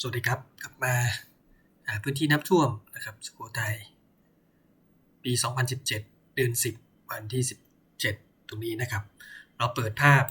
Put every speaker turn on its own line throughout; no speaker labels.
สวัสดีครับ กลับมาหาพื้นที่น้ำท่วมนะครับสุโขทัยปี 2017 เดือน 10 วันที่ 17 ตรงนี้นะครับ เราเปิดภาพ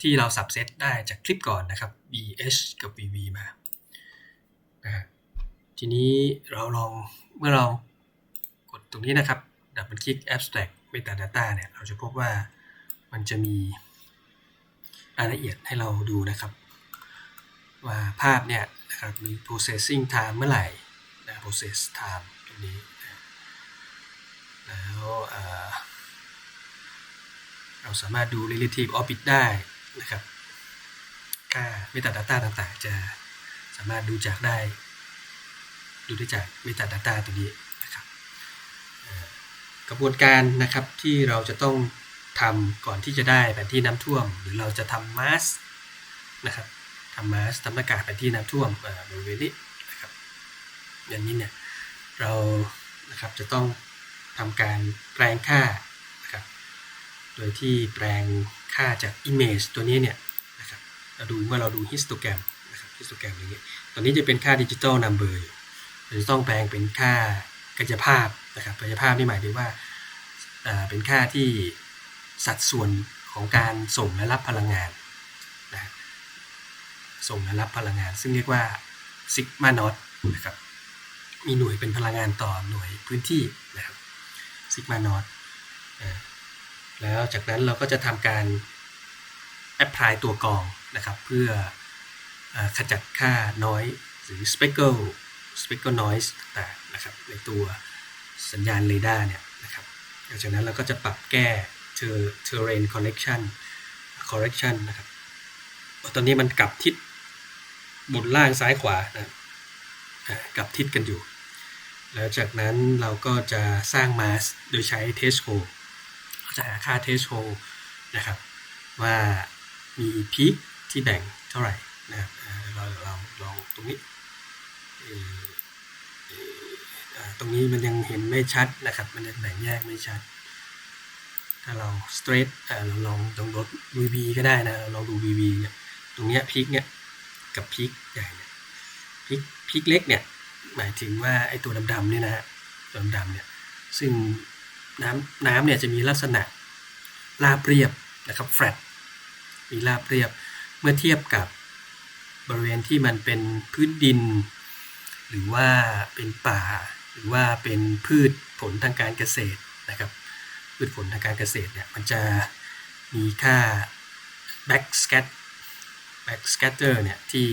ที่เราสับเซตได้จากคลิปก่อนนะครับ VH กับ VV มานะฮะทีนี้เราลองเมื่อเรากดตรงนี้นะครับ ดับเบิลคลิก abstract metadata เนี่ย เราจะพบว่ามันจะมีรายละเอียดให้เราดูนะครับ ว่าภาพเนี่ยนะครับมี processing time เมื่อไหร่นะ process time ตรงนี้นะแล้วเเราสามารถดู relative orbit ได้นะครับค่า metadata ต่างๆ จะสามารถดูจากได้ ดูได้จาก metadata ตัวนี้นะครับกระบวนการนะครับที่เราจะต้องทำก่อนที่จะได้แผนที่น้ำท่วม หรือเราจะทำ mass นะครับ ทำมาสทำหน้ากากแผนที่น้ำท่วมบริเวณนี้นะครับอย่างนี้เนี่ยเรานะครับจะต้องทำการแปลงค่านะครับโดยที่แปลงค่าจาก image ตัวนี้เนี่ยนะครับเราดูเมื่อเราดู histogram นะครับ histogram อย่างนี้ตอนนี้จะเป็นค่าดิจิ t a ล number อยู่เราจะต้องแปลงเป็นค่ากายภาพนะครับกายภาพนี่หมายถึงว่าเป็นค่าที่สัดส่วนของการส่งและรับพลังงาน ส่งและรับพลังงาน ซึ่งเรียกว่าซิกมา n อตนะครับมีหน่วยเป็นพลังงานต่อหน่วยพื้นที่นะครับซิกมา n อตแล้วจากนั้นเราก็จะทำการแอพพลายตัวกรองนะครับเพื่ออขจัดค่าน้อยหรือ speckle speckle noise ต่างๆนะครับในตัวสัญญาณเรดาร์เนี่ยนะครับหลังจากนั้นเราก็จะปรับแก้ ter- terrain correction correction นะครับตอนนี้มันกลับทิศ บนล่างซ้ายขวานะกับทิศกันอยู่ แล้วจากนั้นเราก็จะสร้างมาสโดยใช้เทสโ l เราจะหาค่าเทสโ l นะครับ ว่ามีพีคที่แบ่งเท่าไหร่นะครับเราเราลองตรงนี้ตรงนี้มันยังเห็นไม่ชัดนะครับ มันยังแบ่งแยกไม่ชัด ถ้าเรา straight เราลองลองลด VB ก็ได้นะ เราลองดู VB เนี่ย ตรงเนี้ยพีคเนี่ย กับพีคใหญ่เนี่ยพีคพีคเล็กเนี่ยหมายถึงว่าไอ้ตัวดำๆเนี่ยนะฮะตัวดำๆเนี่ยซึ่งน้ำน้ำเนี่ยจะมีลักษณะราบเรียบนะครับ flat มีราบเรียบเมื่อเทียบกับบริเวณที่มันเป็นพื้นดิน หรือว่าเป็นป่า หรือว่าเป็นพืชผลทางการเกษตรนะครับพืชผลทางการเกษตรเนี่ยมันจะมีค่า back scat back scatter เนี่ยที่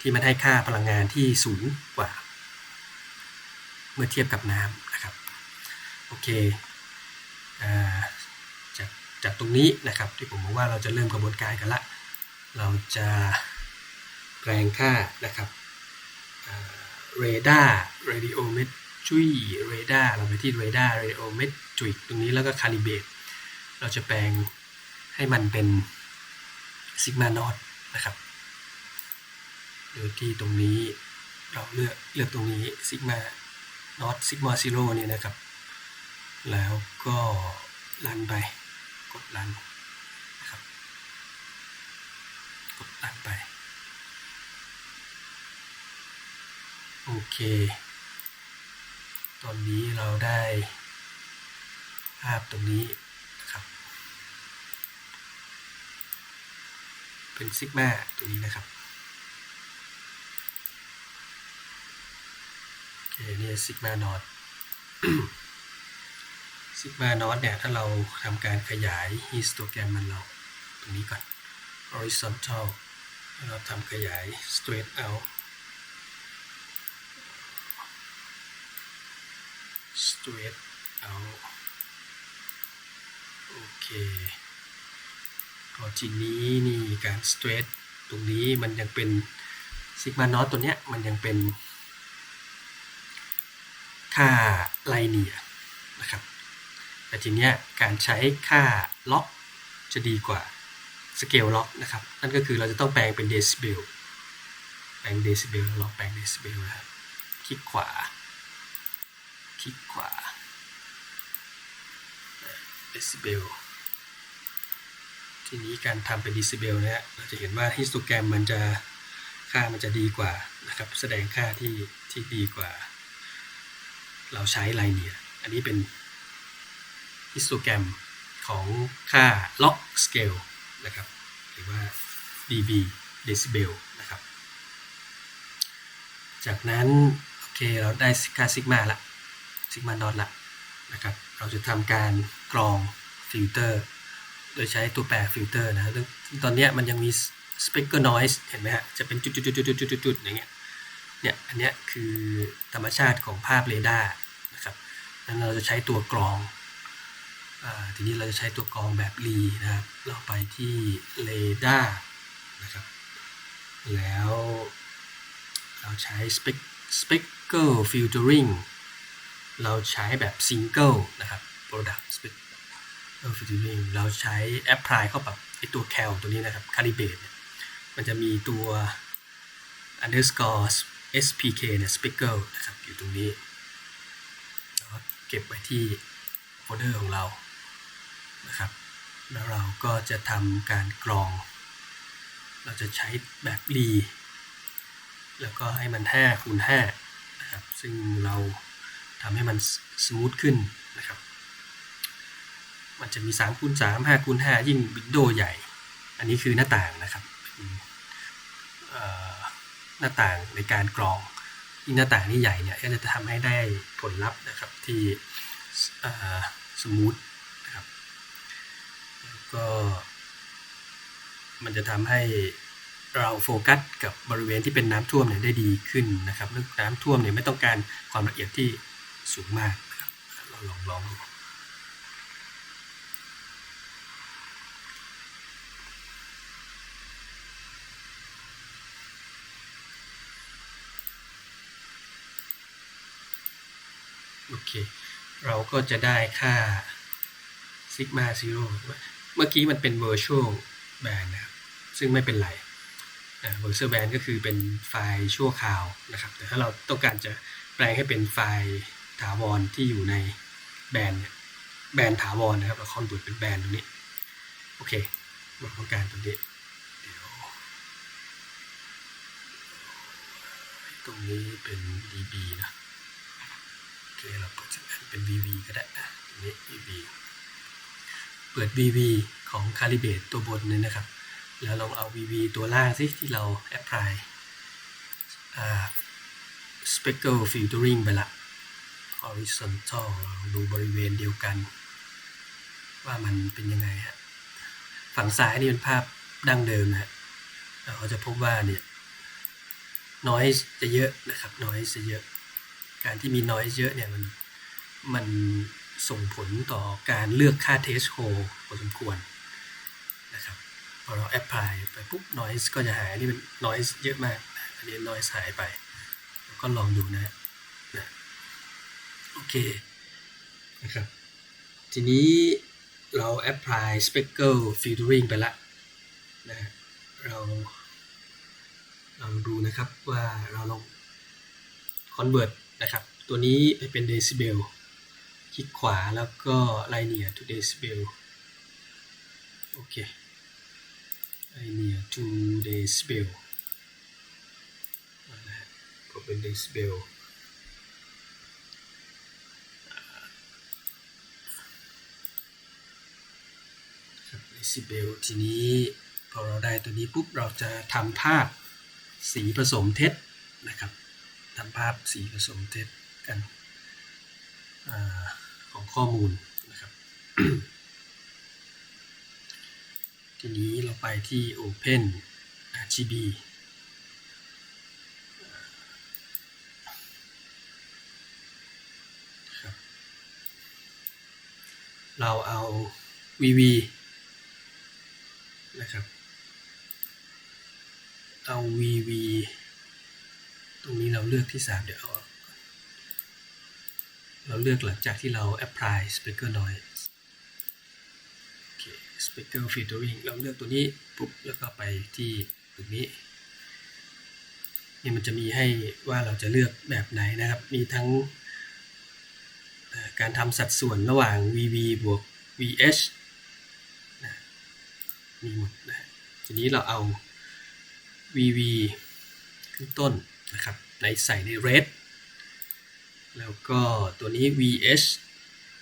ที่มันให้ค่าพลังงานที่สูงกว่า เมื่อเทียบกับน้ำนะครับโอเคจากจากตรงนี้นะครับที่ผมบอกว่าเราจะเริ่มกระบวนการกันละ เราจะแปลงค่านะครับเรดาร์ radiometry radar เราไปที่ radar radiometry ตรงนี้แล้วก็ calibrate เราจะแปลงให้มันเป็น sigma naught นะครับโดยที่ตรงนี้เราเลือกเลือกตรงนี้ sigma naught sigma zero เนี่ยนะครับ แล้วก็รันไป กดรันนะครับ กดรันไป โอเค ตอนนี้เราได้ภาพตรงนี้นะครับ เป็นซิกมาตรงนี้นะครับโอเคนี่ซิกมานอตซิกมานอตเนี่ยถ้าเราทำการขยายฮิสโตแกรมมันเราตรงนี้ก่อน horizontal แล้วเราทำขยาย straight out straight out โอเค พอทีนี้นี่การ straight ตรงนี้มันยังเป็นซิกมานอตตัวเนี้ยมันยังเป็นค่าไลเนียนะครับ แต่ทีเนี้ยการใช้ค่าล็อกจะดีกว่าสเกลล็อกนะครับ นั่นก็คือเราจะต้องแปลงเป็นเดซิเบล แปลงเดซิเบลลองแปลงเดซิเบลนะครับ คลิกขวา คลิกขวา เดซิเบล ทีนี้การทำเป็นดิซิเบลเนี่ยเราจะเห็นว่าฮิสโตแกรมมันจะค่ามันจะดีกว่านะครับ แสดงค่าที่ที่ดีกว่า เราใช้ไลเนียอันนี้เป็นฮิสโตแกรมของค่า log scale นะครับหรือว่า dB decibel นะครับ จากนั้น โอเค เราได้ค่าซิกมาละซิกมานอตละนะครับ เราจะทำการกรองฟิลเตอร์ โดยใช้ตัวแปรฟิลเตอร์นะซึ่งตอนนี้มันยังมี speaker noise เห็นไหมฮะ จะเป็นจุดๆๆๆๆๆอย่างเงี้ย เนี่ย อันเนี้ยคือธรรมชาติของภาพเรดาร์นะครับนั้นเราจะใช้ตัวกรองอทีนี้เราจะใช้ตัวกรองแบบรีนะครับ เราไปที่เรดาร์นะครับ แล้วเราใช้ spec speckle filtering เราใช้แบบ single นะครับ product f i t i n i n g เราใช้ apply เข้ากับไอตัว cal ตัวนี้นะครับ calibrate เตมันจะมีตัว underscore spk เนี่ย speckle นะครับอยู่ตรงนี้แล้วก็เก็บไว้ที่โฟลเดอร์ของเรานะครับ แล้วเราก็จะทำการกรอง เราจะใช้แบบรีแล้วก็ให้มัน5คูณ5นะครับ ซึ่งเราทำให้มันสมูทขึ้น มันจะมี3คูณ3 5คูณ5ยิ่งวินโดว์ใหญ่ อันนี้คือหน้าต่างนะครับหน้าต่างในการกรองยิ่งหน้าต่างนี่ใหญ่เนี่ยก็จะทำให้ได้ผลลัพธ์นะครับที่สมูทนะครับก็มันจะทำให้เราโฟกัสกับบริเวณที่เป็นน้ำท่วมเนี่ยได้ดีขึ้นนะครับเรื่องน้ำท่วมเนี่ยไม่ต้องการความละเอียดที่สูงมากนะครับเราลองลองดู โอ เราก็จะได้ค่า sigma zero เมื่อกี้มันเป็น virtual band นะครับ ซึ่งไม่เป็นไร virtual band ก็คือเป็นไฟล์ชั่วคราวนะครับ แต่ถ้าเราต้องการจะแปลงให้เป็นไฟล์ถาวรที่อยู่ในแบนเนี่ยแบนถาวรนะครับ เราคอนเวิร์ตเป็นแบนตรงนี้ โอเคเราต้องการตรงนี้เดี๋ยวตรงนี้เป็น dB นะ เคเราเปิดสักอันเป็น VV ก็ได้นะตรงนี้ VV เปิด VV ของ Calibrate ตัวบนนี่นะครับ แล้วลองเอา VV ตัวล่างสิที่เรา apply อ่า speckle filtering ไปละ horizontal ลองดูบริเวณเดียวกัน ว่ามันเป็นยังไงฮะฝั่งซ้ายนี่เป็นภาพดั้งเดิมนะฮะเราจะพบว่าเนี่ย noise จะเยอะนะครับ noise จะเยอะ การที่มี noise เยอะเนี่ยมันมันส่งผลต่อการเลือกค่า test hole พอสมควรนะครับพอเรา apply ไปปุ๊บ noise ก็จะหายนี่เป็น noise เยอะมากอันนี้ noise หายไป แล้วก็ลองดูนะนะโอเคนะครับทีนี้เรา apply speckle filtering ไปละนะเราลองดูนะครับว่าเราลอง convert นะครับ ตัวนี้ไปเป็น decibel คลิกขวาแล้วก็ linear to decibel โอเค linear to decibel นะก็เป็น decibel ครับ decibel ทีนี้พอเราได้ตัวนี้ปุ๊บเราจะทำภาพสีผสมเท็จนะครับ ทำภาพสีผสมเท็จกันอของข้อมูลนะครับ ทีนี้เราไปที่ Open RGB เราเอา VV นะครับ เอา VV ตรงนี้เราเลือกที่ 3 เดี๋ยวเอาเราเลือกหลังจากที่เรา apply speaker noise โอเค speaker filtering เราเลือกตัวนี้ปุ๊บแล้วก็ไปที่ตรงนี้นี่มันจะมีให้ว่าเราจะเลือกแบบไหนนะครับ มีทั้งการทำสัดส่วนระหว่าง VV บวก VH นะมีหมดนะทีนี้เราเอา VV ขึ้นต้น นะครับในใส่ใน red แล้วก็ตัวนี้ VH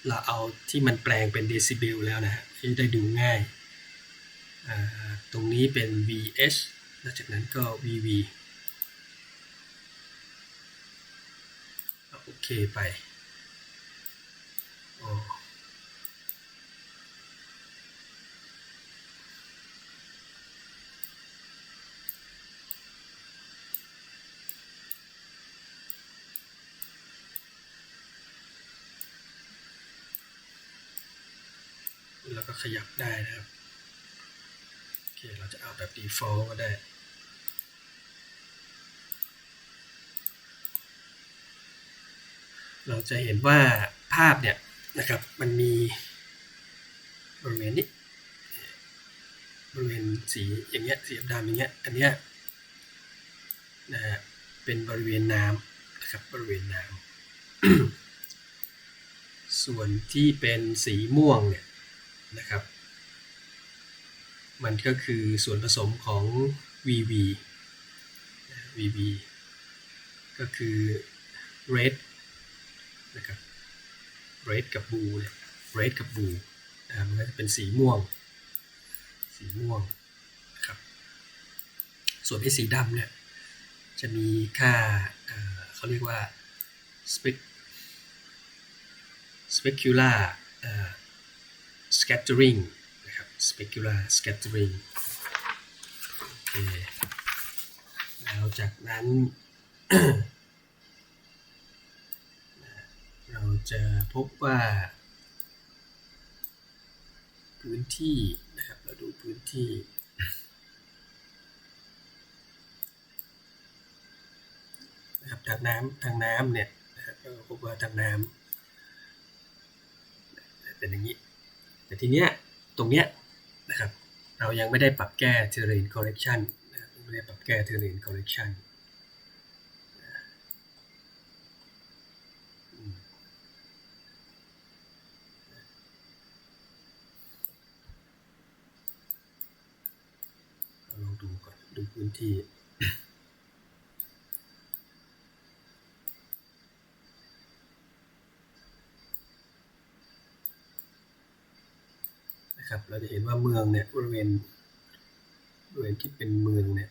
เราเอาที่มันแปลงเป็นเดซิเบลแล้วนะจะได้ดูง่าย ตรงนี้เป็น VH หลังจากนั้นก็ VV โอเคไปโอ แล้วก็ขยับได้นะครับ โอเค เราจะเอาแบบ default ก็ได้เราจะเห็นว่าภาพเนี่ยนะครับมันมีบริเวณนี้บริเวณสีอย่างเงี้ยสีดำอย่างเงี้ยอันเนี้ยนะฮะเป็นบริเวณน้ำนะครับบริเวณน้ำส่วนที่เป็นสีม่วงเนี่ย นะครับ มันก็คือส่วนผสมของ VV VV ก็คือ red นะครับ red กับ blue เนี่ย red กับ blue นะครับมันก็จะเป็นสีม่วง สีม่วงนะครับ ส่วนไอ้สีดำเนี่ย จะมีค่าเเขาเรียกว่า spec specular scattering นะครับ specular scattering โอเคแล้วจากนั้น เราจะพบว่า พื้นที่นะครับ เราดูพื้นที่นะครับทางน้ำทางน้ำเนี่ยเราพบว่าทางน้ำเป็นอย่างนี้ แต่ทีเนี้ยตรงเนี้ยนะครับเรายังไม่ได้ปรับแก้ terrain correction นะครับยังไม่ได้ปรับแก้ terrain correction อืมเราลองดูก่อนดูพื้นที่ นะครับ เราจะเห็นว่าเมืองเนี่ยบริเวณบริเวณที่เป็นเมืองเนี่ย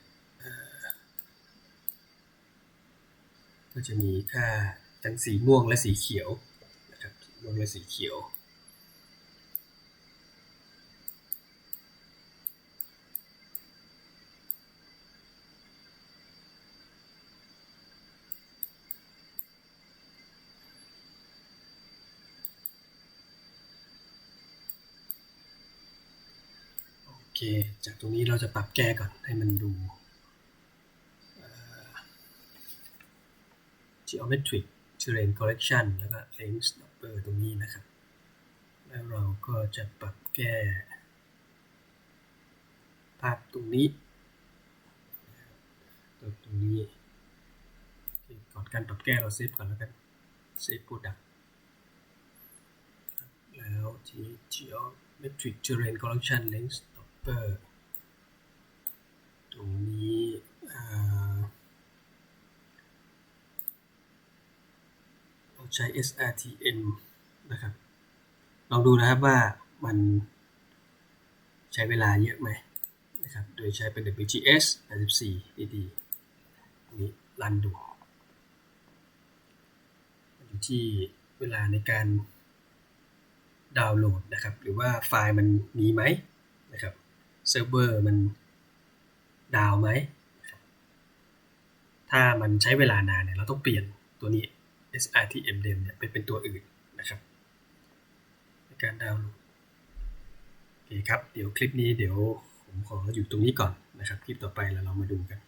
ก็จะมีค่าทั้งสีม่วงและสีเขียวนะครับสีม่วงและสีเขียว เคจากตรงนี้เราจะปรับแก้ก่อนให้มันดูเอ่อ geometric terrain correction แล้วก็ length stopper ตรงนี้นะครับ แล้วเราก็จะปรับแก้ ภาพตรงนี้ตัวตรงนี้ก่อนการปรับแก้เราเซฟก่อนแล้วกันเซฟ product แล้วที่ geometric terrain correction length stopper ตรงนี้เราใช้ SRTM นะครับ ลองดูนะครับว่ามันใช้เวลาเยอะไหมนะครับ โดยใช้เป็น WGS 84ดีๆอันนี้รันดูอยู่ที่เวลาในการดาวน์โหลดนะครับ หรือว่าไฟล์มันมีไหมนะครับ เซิร์ฟเวอร์มันดาวไหม ถ้ามันใช้เวลานานเนี่ยเราต้องเปลี่ยนตัวนี้ SRTMDem เนี่ยไปเป็นตัวอื่นนะครับ ในการดาวน์โหลดโอเคครับ เดี๋ยวคลิปนี้เดี๋ยวผมขออยู่ตรงนี้ก่อนนะครับ คลิปต่อไปแล้วเรามาดูกัน